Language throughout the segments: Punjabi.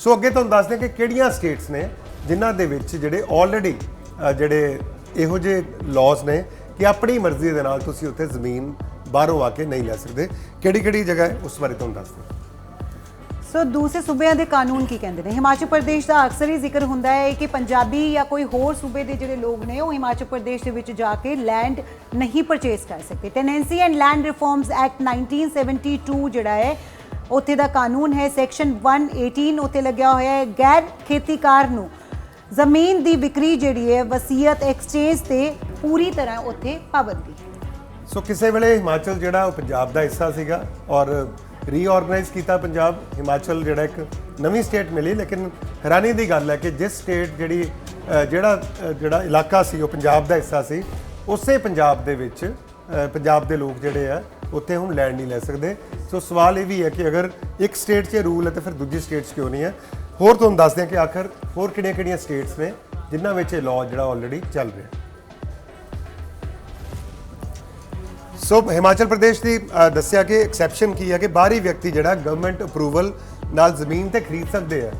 ਸੋ ਅੱਗੇ ਤੁਹਾਨੂੰ ਦੱਸਦੇ ਕਿ ਕਿਹੜੀਆਂ ਸਟੇਟਸ ਨੇ ਜਿਨ੍ਹਾਂ ਦੇ ਵਿੱਚ ਜਿਹੜੇ ਆਲਰੇਡੀ ਜਿਹੜੇ ਇਹੋ ਜਿਹੇ ਲਾਜ਼ ਨੇ ਕਿ ਆਪਣੀ ਮਰਜ਼ੀ ਦੇ ਨਾਲ ਤੁਸੀਂ ਉੱਥੇ ਜ਼ਮੀਨ ਬਾਹਰੋਂ ਆ ਕੇ ਨਹੀਂ ਲੈ ਸਕਦੇ। ਕਿਹੜੀ ਕਿਹੜੀ ਜਗ੍ਹਾ ਹੈ? ਉਸ ਬਾਰੇ ਤੁਹਾਨੂੰ ਦੱਸਦੇ ਹਾਂ। ਸੋ ਦੂਸਰੇ ਸੂਬਿਆਂ ਦੇ ਕਾਨੂੰਨ ਕੀ ਕਹਿੰਦੇ ਨੇ? ਹਿਮਾਚਲ ਪ੍ਰਦੇਸ਼ ਦਾ ਅਕਸਰ ਹੀ ਜ਼ਿਕਰ ਹੁੰਦਾ ਹੈ ਕਿ ਪੰਜਾਬੀ ਜਾਂ ਕੋਈ ਹੋਰ ਸੂਬੇ ਦੇ ਜਿਹੜੇ ਲੋਕ ਨੇ, ਉਹ ਹਿਮਾਚਲ ਪ੍ਰਦੇਸ਼ ਦੇ ਵਿੱਚ ਜਾ ਕੇ ਲੈਂਡ ਨਹੀਂ ਪਰਚੇਸ ਕਰ ਸਕਦੇ। Tenancy and land reforms act 1972 ਜਿਹੜਾ ਹੈ ਉੱਥੇ ਦਾ ਕਾਨੂੰਨ ਹੈ ਸੈਕਸ਼ਨ 118 ਉੱਥੇ ਲੱਗਿਆ ਹੋਇਆ ਹੈ, ਗੈਰ ਖੇਤੀਕਾਰ ਨੂੰ ਜ਼ਮੀਨ ਦੀ ਵਿਕਰੀ ਜਿਹੜੀ ਹੈ, ਵਸੀਅਤ ਐਕਸਚੇਂਜ ਤੇ ਪੂਰੀ ਤਰ੍ਹਾਂ ਉੱਥੇ ਪਾਬੰਦੀ। ਸੋ ਕਿਸੇ ਵੇਲੇ ਹਿਮਾਚਲ ਜਿਹੜਾ ਉਹ ਪੰਜਾਬ ਦਾ ਹਿੱਸਾ ਸੀਗਾ ਔਰ ਰੀਆਰਗੇਨਾਈਜ਼ ਕੀਤਾ ਪੰਜਾਬ, ਹਿਮਾਚਲ ਜਿਹੜਾ ਇੱਕ ਨਵੀਂ ਸਟੇਟ ਮਿਲੀ, ਲੇਕਿਨ ਹੈਰਾਨੀ ਦੀ ਗੱਲ ਹੈ ਕਿ ਜਿਸ ਸਟੇਟ ਜਿਹੜੀ ਜਿਹੜਾ ਜਿਹੜਾ ਇਲਾਕਾ ਸੀ, ਉਹ ਪੰਜਾਬ ਦਾ ਹਿੱਸਾ ਸੀ, ਉਸੇ ਪੰਜਾਬ ਦੇ ਵਿੱਚ ਪੰਜਾਬ ਦੇ ਲੋਕ ਜਿਹੜੇ ਆ ਉੱਥੇ ਹੁਣ ਲੈਂਡ ਨਹੀਂ ਲੈ ਸਕਦੇ। ਸੋ ਸਵਾਲ ਇਹ ਵੀ ਹੈ ਕਿ ਅਗਰ ਇੱਕ ਸਟੇਟ 'ਚ ਰੂਲ ਹੈ ਤਾਂ ਫਿਰ ਦੂਜੀ ਸਟੇਟ 'ਚ ਕਿਉਂ ਨਹੀਂ ਹੈ? ਹੋਰ ਤੁਹਾਨੂੰ ਦੱਸਦੇ ਹਾਂ ਕਿ ਆਖਰ ਹੋਰ ਕਿਹੜੀਆਂ-ਕਿਹੜੀਆਂ ਸਟੇਟਸ ਨੇ ਜਿਨ੍ਹਾਂ ਵਿੱਚ ਇਹ ਲਾਅ ਜਿਹੜਾ ਆਲਰੇਡੀ ਚੱਲ ਰਿਹਾ ਸੋ ਹਿਮਾਚਲ ਪ੍ਰਦੇਸ਼ ਦੀ ਦੱਸਿਆ ਕਿ ਐਕਸੈਪਸ਼ਨ ਕੀ ਹੈ ਕਿ ਬਾਹਰੀ ਵਿਅਕਤੀ ਜਿਹੜਾ ਗਵਰਨਮੈਂਟ ਅਪਰੂਵਲ ਨਾਲ ਜ਼ਮੀਨ ਤੇ ਖਰੀਦ ਸਕਦੇ ਆ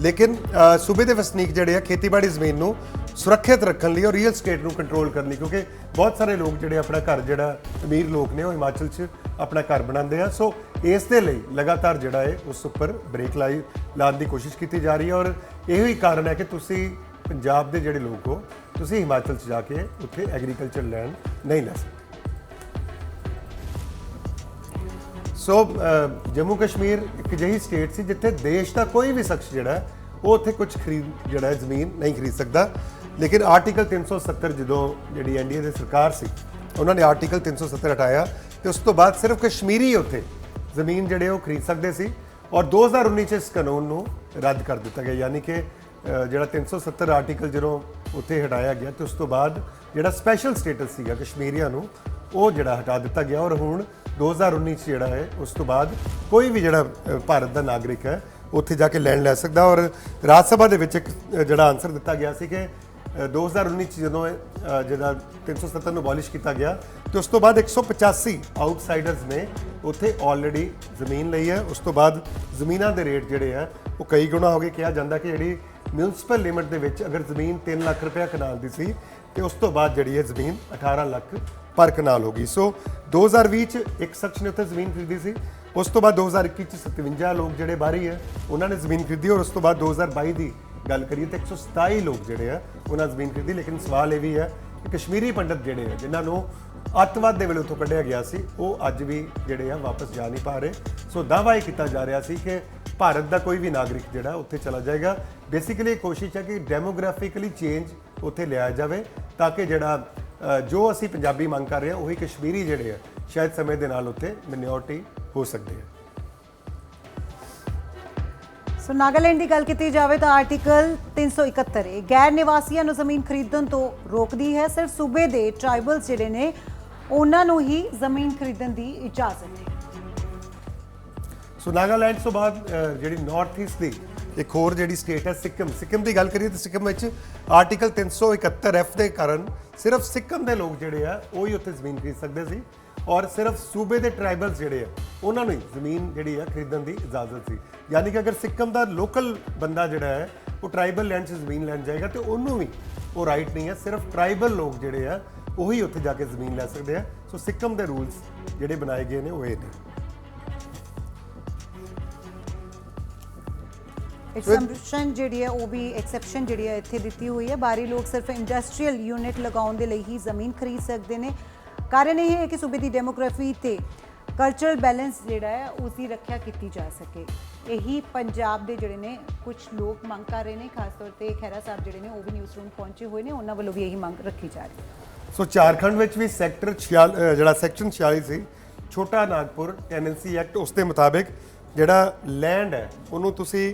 ਲੇਕਿਨ ਸੂਬੇ ਦੇ ਵਸਨੀਕ ਜਿਹੜੇ ਆ ਖੇਤੀਬਾੜੀ ਜ਼ਮੀਨ ਨੂੰ ਸੁਰੱਖਿਅਤ ਰੱਖਣ ਲਈ ਔਰ ਰੀਅਲ ਸਟੇਟ ਨੂੰ ਕੰਟਰੋਲ ਕਰਨ ਲਈ, ਕਿਉਂਕਿ ਬਹੁਤ ਸਾਰੇ ਲੋਕ ਜਿਹੜੇ ਆਪਣਾ ਘਰ, ਜਿਹੜਾ ਅਮੀਰ ਲੋਕ ਨੇ, ਉਹ ਹਿਮਾਚਲ 'ਚ ਆਪਣਾ ਘਰ ਬਣਾਉਂਦੇ ਆ। ਸੋ ਇਸ ਦੇ ਲਈ ਲਗਾਤਾਰ ਜਿਹੜਾ ਹੈ, ਉਸ ਉੱਪਰ ਬ੍ਰੇਕ ਲਾਈ, ਲਾਉਣ ਦੀ ਕੋਸ਼ਿਸ਼ ਕੀਤੀ ਜਾ ਰਹੀ ਹੈ ਔਰ ਇਹੋ ਹੀ ਕਾਰਨ ਹੈ ਕਿ ਤੁਸੀਂ ਪੰਜਾਬ ਦੇ ਜਿਹੜੇ ਲੋਕ ਹੋ, ਤੁਸੀਂ ਹਿਮਾਚਲ 'ਚ ਜਾ ਕੇ ਉੱਥੇ ਐਗਰੀਕਲਚਰ ਲੈਂਡ ਨਹੀਂ ਲੈ ਸਕਦੇ। ਸੋ ਜੰਮੂ ਕਸ਼ਮੀਰ ਇੱਕ ਜਿਹੀ ਸਟੇਟ ਸੀ ਜਿੱਥੇ ਦੇਸ਼ ਦਾ ਕੋਈ ਵੀ ਸ਼ਖਸ ਜਿਹੜਾ ਉਹ ਉੱਥੇ ਕੁਝ ਖਰੀਦ, ਜਿਹੜਾ ਹੈ, ਜ਼ਮੀਨ ਨਹੀਂ ਖਰੀਦ ਸਕਦਾ। ਲੇਕਿਨ ਆਰਟੀਕਲ 370 ਜਦੋਂ ਜਿਹੜੀ ਐਨਡੀਏ ਦੀ ਸਰਕਾਰ ਸੀ ਉਹਨਾਂ ਨੇ ਆਰਟੀਕਲ 370 ਹਟਾਇਆ ਤੇ ਉਸ ਤੋਂ ਬਾਅਦ ਸਿਰਫ ਕਸ਼ਮੀਰੀ ਉੱਥੇ ਜ਼ਮੀਨ ਜਿਹੜੇ ਉਹ ਖਰੀਦ ਸਕਦੇ ਸੀ ਔਰ 2019 ਚ ਇਸ ਕਾਨੂੰਨ ਨੂੰ ਰੱਦ ਕਰ ਦਿੱਤਾ ਗਿਆ ਯਾਨੀ ਕਿ ਅ, ਜਿਹੜਾ 370 ਆਰਟੀਕਲ ਜਦੋਂ ਉੱਥੇ ਹਟਾਇਆ ਗਿਆ ਤੇ ਉਸ ਤੋਂ ਬਾਅਦ ਜਿਹੜਾ ਸਪੈਸ਼ਲ ਸਟੇਟਸ ਸੀਗਾ ਕਸ਼ਮੀਰੀਆਂ ਨੂੰ ਉਹ ਜਿਹੜਾ ਹਟਾ ਦਿੱਤਾ ਗਿਆ ਔਰ ਹੁਣ 2019 ਚ ਜਿਹੜਾ ਹੈ ਉਸ ਤੋਂ ਬਾਅਦ ਕੋਈ ਵੀ ਜਿਹੜਾ ਭਾਰਤ ਦਾ ਨਾਗਰਿਕ ਹੈ ਉੱਥੇ ਜਾ ਕੇ ਲੈਣ ਲੈ ਸਕਦਾ ਔਰ ਰਾਜ ਸਭਾ ਦੇ ਵਿੱਚ ਇੱਕ ਜਿਹੜਾ ਆਨਸਰ ਦਿੱਤਾ ਗਿਆ ਸੀ ਕਿ 2019 ਚ ਜਦੋਂ ਇਹ, ਅ, ਜਿਹੜਾ 370 ਨੂੰ ਅਬੋਲਿਸ਼ ਕੀਤਾ ਗਿਆ ਤੇ ਉਸ ਤੋਂ ਬਾਅਦ 185 ਆਊਟਸਾਈਡਰਸ ਨੇ ਉੱਥੇ ਆਲਰੇਡੀ ਜ਼ਮੀਨ ਲਈ ਹੈ। ਉਸ ਤੋਂ ਬਾਅਦ ਜ਼ਮੀਨਾਂ ਦੇ ਰੇਟ ਜਿਹੜੇ ਆ ਉਹ ਕਈ ਗੁਣਾ ਹੋ ਗਏ। ਕਿਹਾ ਜਾਂਦਾ ਕਿ ਜਿਹੜੀ ਮਿਊਨਿਸਪਲ ਲਿਮਿਟ ਦੇ ਵਿੱਚ ਅਗਰ ਜ਼ਮੀਨ 3 ਲੱਖ ਰੁਪਏ ਕਨਾਲ ਦੀ ਸੀ ਤੇ ਉਸ ਤੋਂ ਬਾਅਦ ਜਿਹੜੀ ਹੈ ਜ਼ਮੀਨ 18 ਲੱਖ ਪਰ ਕਨਾਲ ਹੋ ਗਈ। ਸੋ 2020 ਚ ਇੱਕ ਸ਼ਖਸ ਨੇ ਉੱਥੇ ਜ਼ਮੀਨ ਖਰੀਦੀ ਸੀ। ਉਸ ਤੋਂ ਬਾਅਦ 2021 ਚ 57 ਲੋਕ ਜਿਹੜੇ ਬਾਹਰੀ ਹੈ ਉਹਨਾਂ ਨੇ ਜ਼ਮੀਨ ਖਰੀਦੀ ਔਰ ਉਸ ਤੋਂ ਬਾਅਦ 2022 ਦੀ ਗੱਲ ਕਰੀਏ ਤਾਂ 127 ਲੋਕ ਜਿਹੜੇ ਆ, ਉਹਨਾਂ ਜ਼ਮੀਨ ਖਰੀਦੀ, ਲੇਕਿਨ ਸਵਾਲ ਇਹ ਵੀ ਹੈ ਕਿ ਕਸ਼ਮੀਰੀ ਪੰਡਤ ਜਿਹੜੇ ਆ, ਜਿਨ੍ਹਾਂ ਨੂੰ ਅੱਤਵਾਦ ਦੇ ਵੇਲੇ ਉੱਥੋਂ ਕੱਢਿਆ ਗਿਆ ਸੀ, ਉਹ ਅੱਜ ਵੀ ਜਿਹੜੇ ਆ ਵਾਪਸ ਜਾ ਨਹੀਂ ਪਾ ਰਹੇ। ਸੋ ਦਾਅਵਾ ਇਹ ਕੀਤਾ ਜਾ ਰਿਹਾ ਸੀ ਕਿ ਭਾਰਤ ਦਾ ਕੋਈ ਵੀ ਨਾਗਰਿਕ ਜਿਹੜਾ, ਉੱਥੇ ਚਲਾ ਜਾਏਗਾ। ਬੇਸਿਕਲੀ ਕੋਸ਼ਿਸ਼ ਹੈ ਕਿ ਡੈਮੋਗ੍ਰਾਫਿਕਲੀ ਚੇਂਜ ਉੱਥੇ ਲਿਆ ਜਾਵੇ, ਤਾਂ ਕਿ ਜਿਹੜਾ ਜੋ ਅਸੀਂ ਪੰਜਾਬੀ ਮੰਗ ਕਰ ਰਹੇ ਹਾਂ, ਉਹੀ ਕਸ਼ਮੀਰੀ ਜਿਹੜੇ ਆ, ਸ਼ਾਇਦ ਸਮੇਂ ਦੇ ਨਾਲ ਉੱਥੇ ਮਿਨੋਰਟੀ ਹੋ ਸਕਦੇ ਆ। ਸੋ ਨਾਗਾਲੈਂਡ ਦੀ ਗੱਲ ਕੀਤੀ ਜਾਵੇ ਤਾਂ ਆਰਟੀਕਲ 371 ਇਹ ਗੈਰ ਨਿਵਾਸੀਆਂ ਨੂੰ ਜ਼ਮੀਨ ਖਰੀਦਣ ਤੋਂ ਰੋਕਦੀ ਹੈ। ਸਿਰਫ ਸੂਬੇ ਦੇ ਟ੍ਰਾਈਬਲਸ ਜਿਹੜੇ ਨੇ, ਉਹਨਾਂ ਨੂੰ ਹੀ ਜ਼ਮੀਨ ਖਰੀਦਣ ਦੀ ਇਜਾਜ਼ਤ ਹੈ। ਸੋ ਨਾਗਾਲੈਂਡ ਤੋਂ ਬਾਅਦ ਜਿਹੜੀ ਨਾਰਥ ਈਸਟ ਦੀ ਇੱਕ ਹੋਰ ਜਿਹੜੀ ਸਟੇਟ ਹੈ, ਸਿੱਕਮ। ਸਿੱਕਮ ਦੀ ਗੱਲ ਕਰੀਏ ਤਾਂ ਸਿੱਕਮ ਵਿੱਚ ਆਰਟੀਕਲ 371 ਐਫ ਦੇ ਕਾਰਨ ਸਿਰਫ ਸਿੱਕਮ ਦੇ ਲੋਕ ਜਿਹੜੇ ਆ, ਉਹ ਹੀ ਉੱਥੇ ਜ਼ਮੀਨ ਖਰੀਦ ਸਕਦੇ ਸੀ। ਔਰ ਸਿਰਫ ਸੂਬੇ ਦੇ ਟ੍ਰਾਈਬਲਸ ਜਿਹੜੇ ਆ, ਉਹਨਾਂ ਨੂੰ ਜ਼ਮੀਨ ਜਿਹੜੀ ਆ ਖਰੀਦਣ ਦੀ ਇਜਾਜ਼ਤ ਸੀ। ਯਾਨੀ ਕਿ ਅਗਰ ਸਿੱਕਮ ਦਾ ਲੋਕਲ ਬੰਦਾ ਜਿਹੜਾ ਹੈ, ਉਹ ਟ੍ਰਾਈਬਲ ਲੈਂਡ 'ਚ ਜ਼ਮੀਨ ਲੈਣ ਜਾਏਗਾ ਤੇ ਉਹਨੂੰ ਵੀ ਉਹ ਰਾਈਟ ਨਹੀਂ ਹੈ, ਸਿਰਫ ਟ੍ਰਾਈਬਲ ਲੋਕ ਜਿਹੜੇ ਆ, ਉਹੀ ਉੱਥੇ ਜਾ ਕੇ ਜ਼ਮੀਨ ਲੈ ਸਕਦੇ ਆ। ਸੋ ਸਿੱਕਮ ਦੇ ਰੂਲਸ ਜਿਹੜੇ ਬਣਾਏ ਗਏ ਨੇ, ਉਹ ਇਹ ਨੇ। ਐਕਸੈਪਸ਼ਨ ਜਿਹੜੀ ਹੈ, ਉਹ ਵੀ ਐਕਸੈਪਸ਼ਨ ਜਿਹੜੀ ਹੈ, ਇੱਥੇ ਦਿੱਤੀ ਹੋਈ ਹੈ। ਬਾਹਰੀ ਲੋਕ ਸਿਰਫ ਇੰਡਸਟਰੀਅਲ ਯੂਨਿਟ ਲਗਾਉਣ ਦੇ ਲਈ ਹੀ ਜ਼ਮੀਨ ਖਰੀਦ ਸਕਦੇ ਨੇ। ਕਾਰਨ ਇਹ ਹੈ ਕਿ ਸੂਬੇ ਦੀ ਡੈਮੋਗ੍ਰਾਫੀ ਤੇ ਕਲਚਰਲ ਬੈਲੈਂਸ ਜਿਹੜਾ ਹੈ ਉਸ ਦੀ ਰੱਖਿਆ ਕੀਤੀ ਜਾ ਸਕੇ। ਇਹੀ ਪੰਜਾਬ ਦੇ ਜਿਹੜੇ ਨੇ, ਕੁਝ ਲੋਕ ਮੰਗ ਕਰ ਰਹੇ ਨੇ, ਖਾਸ ਤੌਰ ਤੇ ਖੈਰਾ ਸਾਹਿਬ ਜਿਹੜੇ ਨੇ, ਉਹ ਵੀ ਨਿਊਜ਼ ਰੂਮ ਪਹੁੰਚੇ ਹੋਏ ਨੇ, ਉਹਨਾਂ ਵੱਲੋਂ ਵੀ ਇਹੀ ਮੰਗ ਰੱਖੀ ਜਾ ਰਹੀ ਹੈ। ਸੋ ਝਾਰਖੰਡ ਵਿੱਚ ਵੀ ਸੈਕਟਰ 46 ਜਿਹੜਾ ਸੈਕਸ਼ਨ 46 ਸੀ, ਛੋਟਾ ਨਾਗਪੁਰ ਟੈਨੈਂਸੀ ਐਕਟ ਉਸ ਦੇ ਮੁਤਾਬਿਕ ਜਿਹੜਾ ਲੈਂਡ ਹੈ, ਉਹਨੂੰ ਤੁਸੀਂ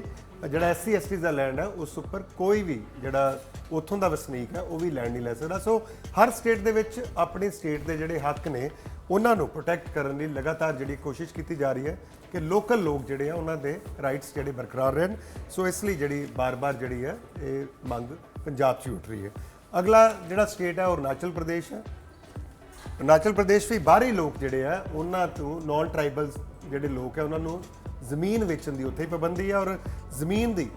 ਜਿਹੜਾ ਐਸਸੀ ਐਸਟੀ ਦਾ ਲੈਂਡ ਹੈ ਉਸ ਉੱਪਰ ਕੋਈ ਵੀ ਜਿਹੜਾ ਉੱਥੋਂ ਦਾ ਵਸਨੀਕ ਹੈ ਉਹ ਵੀ ਲੈਂਡ ਨਹੀਂ ਲੈ ਸਕਦਾ। ਸੋ ਹਰ ਸਟੇਟ ਦੇ ਵਿੱਚ ਆਪਣੀ ਸਟੇਟ ਦੇ ਜਿਹੜੇ ਹੱਕ ਨੇ, ਉਹਨਾਂ ਨੂੰ ਪ੍ਰੋਟੈਕਟ ਕਰਨ ਲਈ ਲਗਾਤਾਰ ਜਿਹੜੀ ਕੋਸ਼ਿਸ਼ ਕੀਤੀ ਜਾ ਰਹੀ ਹੈ ਕਿ ਲੋਕਲ ਲੋਕ ਜਿਹੜੇ ਆ, ਉਹਨਾਂ ਦੇ ਰਾਈਟਸ ਜਿਹੜੇ ਬਰਕਰਾਰ ਰਹਿਣ। ਸੋ ਇਸ ਲਈ ਜਿਹੜੀ ਬਾਰ-ਬਾਰ ਜਿਹੜੀ ਹੈ ਇਹ ਮੰਗ ਪੰਜਾਬ 'ਚ ਉੱਠ ਰਹੀ ਹੈ। ਅਗਲਾ ਜਿਹੜਾ ਸਟੇਟ ਹੈ ਉਹ ਅਰੁਣਾਚਲ ਪ੍ਰਦੇਸ਼ ਹੈ ਅਰੁਣਾਚਲ ਪ੍ਰਦੇਸ਼ ਵੀ ਬਾਹਰੀ ਲੋਕ ਜਿਹੜੇ ਆ, ਉਹਨਾਂ ਤੋਂ ਨਾਨ ਟ੍ਰਾਈਬਲਸ ਜਿਹੜੇ ਲੋਕ ਆ, ਉਹਨਾਂ ਨੂੰ ਜ਼ਮੀਨ ਵੇਚਣ ਦੀ ਉੱਥੇ ਹੀ ਪਾਬੰਦੀ ਹੈ ਔਰ ਜ਼ਮੀਨ ਦੀ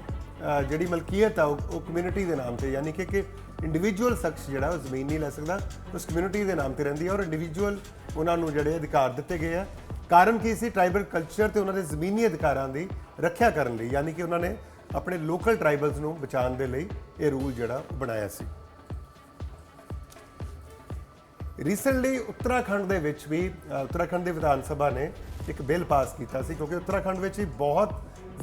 ਜਿਹੜੀ ਮਲਕੀਅਤ ਆ, ਉਹ ਕਮਿਊਨਿਟੀ ਦੇ ਨਾਮ ਤੇ, ਯਾਨੀ ਕਿ ਕਿ ਇੰਡੀਵਿਜੂਅਲ ਸ਼ਖਸ ਜਿਹੜਾ, ਉਹ ਜ਼ਮੀਨ ਨਹੀਂ ਲੈ ਸਕਦਾ। ਉਸ ਕਮਿਊਨਿਟੀ ਦੇ ਨਾਮ ਤੇ ਰਹਿੰਦੀ ਹੈ ਔਰ ਇੰਡੀਵਿਜੂਅਲ ਉਹਨਾਂ ਨੂੰ ਜਿਹੜੇ ਅਧਿਕਾਰ ਦਿੱਤੇ ਗਏ ਆ। ਕਾਰਨ ਕੀ ਸੀ? ਟ੍ਰਾਈਬਲ ਕਲਚਰ ਤੇ ਉਹਨਾਂ ਦੇ ਜ਼ਮੀਨੀ ਅਧਿਕਾਰਾਂ ਦੀ ਰੱਖਿਆ ਕਰਨ ਲਈ, ਯਾਨੀ ਕਿ ਉਹਨਾਂ ਨੇ ਆਪਣੇ ਲੋਕਲ ਟ੍ਰਾਈਬਲਸ ਨੂੰ ਬਚਾਉਣ ਦੇ ਲਈ ਇਹ ਰੂਲ ਜਿਹੜਾ ਬਣਾਇਆ ਸੀ। ਰੀਸੈਂਟਲੀ ਉੱਤਰਾਖੰਡ ਦੇ ਵਿੱਚ ਵੀ ਉੱਤਰਾਖੰਡ ਦੀ ਵਿਧਾਨ ਸਭਾ ਨੇ ਇੱਕ ਬਿੱਲ ਪਾਸ ਕੀਤਾ ਸੀ ਕਿਉਂਕਿ ਉੱਤਰਾਖੰਡ ਵਿੱਚ ਹੀ ਬਹੁਤ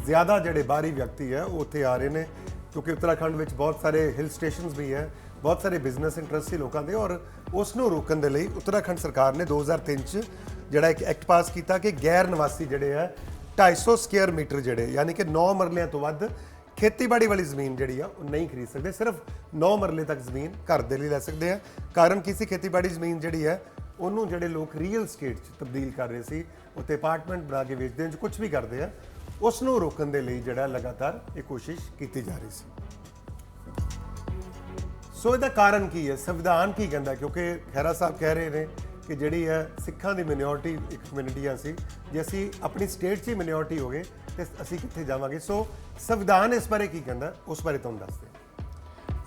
ਜ਼ਿਆਦਾ ਜਿਹੜੇ ਬਾਹਰੀ ਵਿਅਕਤੀ ਹੈ, ਉਹ ਉੱਥੇ ਆ ਰਹੇ ਨੇ ਕਿਉਂਕਿ ਉੱਤਰਾਖੰਡ ਵਿੱਚ ਬਹੁਤ ਸਾਰੇ ਹਿਲ ਸਟੇਸ਼ਨਸ ਵੀ ਹੈ, ਬਹੁਤ ਸਾਰੇ ਬਿਜ਼ਨਸ ਇੰਟਰਸਟ ਸੀ ਲੋਕਾਂ ਦੇ ਔਰ ਉਸ ਨੂੰ ਰੋਕਣ ਦੇ ਲਈ ਉੱਤਰਾਖੰਡ ਸਰਕਾਰ ਨੇ 2003 ਚ ਜਿਹੜਾ ਇੱਕ ਐਕਟ ਪਾਸ ਕੀਤਾ ਕਿ ਗੈਰ ਨਿਵਾਸੀ ਜਿਹੜੇ ਹੈ 250 ਸਕੁਅਰ ਮੀਟਰ ਜਿਹੜੇ, ਯਾਨੀ ਕਿ 9 ਮਰਲਿਆਂ ਤੋਂ ਵੱਧ ਖੇਤੀਬਾੜੀ ਵਾਲੀ ਜ਼ਮੀਨ ਜਿਹੜੀ ਆ, ਉਹ ਨਹੀਂ ਖਰੀਦ ਸਕਦੇ। ਸਿਰਫ 9 ਮਰਲੇ ਤੱਕ ਜ਼ਮੀਨ ਘਰ ਦੇ ਲਈ ਲੈ ਸਕਦੇ ਆ। ਕਾਰਨ ਕੀ ਸੀ? ਖੇਤੀਬਾੜੀ ਜ਼ਮੀਨ ਜਿਹੜੀ ਹੈ ਉਹਨੂੰ ਜਿਹੜੇ ਲੋਕ ਰੀਅਲ ਸਟੇਟ 'ਚ ਤਬਦੀਲ ਕਰ ਰਹੇ ਸੀ ਉੱਤੇ ਅਪਾਰਟਮੈਂਟ ਬਣਾ ਕੇ ਵੇਚਦੇ ਹਨ ਕੁਝ ਵੀ ਕਰਦੇ ਆ ਉਸ ਨੂੰ ਰੋਕਣ ਦੇ ਲਈ ਜਿਹੜਾ ਲਗਾਤਾਰ ਇਹ ਕੋਸ਼ਿਸ਼ ਕੀਤੀ ਜਾ ਰਹੀ ਸੀ। ਸੋ ਇਹਦਾ ਕਾਰਨ ਕੀ ਹੈ? ਸੰਵਿਧਾਨ ਕੀ ਕਹਿੰਦਾ? ਕਿਉਂਕਿ ਖੈਰਾ ਸਾਹਿਬ ਕਹਿ ਰਹੇ ਨੇ ਕਿ ਜਿਹੜੀ ਹੈ ਸਿੱਖਾਂ ਦੀ ਮਿਨੋਰਟੀ ਇੱਕ ਕਮਿਊਨਿਟੀ ਆ ਸੀ ਜੇ ਅਸੀਂ ਆਪਣੀ ਸਟੇਟ 'ਚ ਹੀ ਮਿਨੋਰਟੀ ਹੋ ਗਏ ਤੇ ਅਸੀਂ ਕਿੱਥੇ ਜਾਵਾਂਗੇ? ਸੋ ਸੰਵਿਧਾਨ ਇਸ ਬਾਰੇ ਕੀ ਕਹਿੰਦਾ? ਉਸ ਬਾਰੇ ਤੁਹਾਨੂੰ ਦੱਸਦੇ ਹਾਂ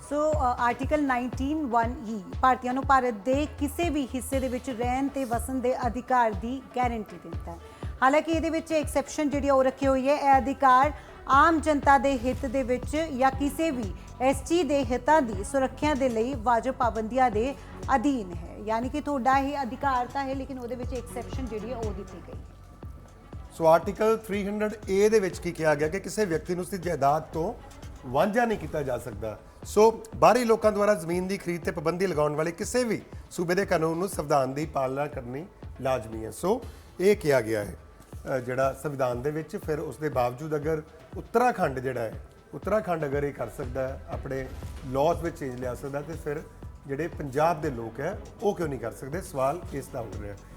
ਸੋ ਆਰਟੀਕਲ 19(1) ਭਾਰਤੀਆਂ ਨੂੰ ਭਾਰਤ ਦੇ ਕਿਸੇ ਵੀ ਹਿੱਸੇ ਦੇ ਵਿੱਚ ਰਹਿਣ ਤੇ ਵਸਣ ਦੇ ਅਧਿਕਾਰ ਦੀ ਗਾਰੰਟੀ ਦਿੰਦਾ ਹੈ। ਹਾਲਾਂਕਿ ਇਹਦੇ ਵਿੱਚ ਐਕਸੈਪਸ਼ਨ ਜਿਹੜੀ ਉਹ ਰੱਖੀ ਹੋਈ ਹੈ, ਇਹ ਅਧਿਕਾਰ ਆਮ ਜਨਤਾ ਦੇ ਹਿੱਤ ਦੇ ਵਿੱਚ ਜਾਂ ਕਿਸੇ ਵੀ ਐਸਟੀ ਦੇ ਹਿੱਤਾਂ ਦੀ ਸੁਰੱਖਿਆ ਦੇ ਲਈ ਵਾਜਬ ਪਾਬੰਦੀਆਂ ਦੇ ਅਧੀਨ ਹੈ। ਯਾਨੀ ਕਿ ਤੁਹਾਡਾ ਇਹ ਅਧਿਕਾਰ ਤਾਂ ਹੈ, ਲੇਕਿਨ ਉਹਦੇ ਵਿੱਚ ਐਕਸੈਪਸ਼ਨ ਜਿਹੜੀ ਹੈ ਉਹ ਦਿੱਤੀ ਗਈ ਹੈ। ਸੋ ਆਰਟੀਕਲ 300 ਏ ਦੇ ਵਿੱਚ ਕੀ ਕਿਹਾ ਗਿਆ ਕਿ ਕਿਸੇ ਵਿਅਕਤੀ ਨੂੰ ਉਸਦੀ ਜਾਇਦਾਦ ਤੋਂ ਵਾਂਝਾ ਨਹੀਂ ਕੀਤਾ ਜਾ ਸਕਦਾ। ਸੋ ਬਾਹਰੀ ਲੋਕਾਂ ਦੁਆਰਾ ਜ਼ਮੀਨ ਦੀ ਖਰੀਦ ਤੇ ਪਾਬੰਦੀ ਲਗਾਉਣ ਵਾਲੇ ਕਿਸੇ ਵੀ ਸੂਬੇ ਦੇ ਕਾਨੂੰਨ ਨੂੰ ਸੰਵਿਧਾਨ ਦੀ ਪਾਲਣਾ ਕਰਨੀ ਲਾਜ਼ਮੀ ਹੈ। ਸੋ ਇਹ ਕਿਹਾ ਗਿਆ ਹੈ। ਜਿਹੜਾ ਸੰਵਿਧਾਨ ਦੇ ਵਿੱਚ ਫਿਰ ਉਸ ਦੇ ਬਾਵਜੂਦ ਅਗਰ ਉੱਤਰਾਖੰਡ ਜਿਹੜਾ ਹੈ, ਉੱਤਰਾਖੰਡ ਅਗਰ ਇਹ ਕਰ ਸਕਦਾ ਹੈ, ਆਪਣੇ ਲਾਅਸ ਵਿੱਚ ਚੇਂਜ ਲਿਆ ਸਕਦਾ ਤੇ ਫਿਰ ਜਿਹੜੇ ਪੰਜਾਬ ਦੇ ਲੋਕ ਹੈ, ਉਹ ਕਿਉਂ ਨਹੀਂ ਕਰ ਸਕਦੇ? ਸਵਾਲ ਇਸ ਦਾ ਉੱਠ ਰਿਹਾ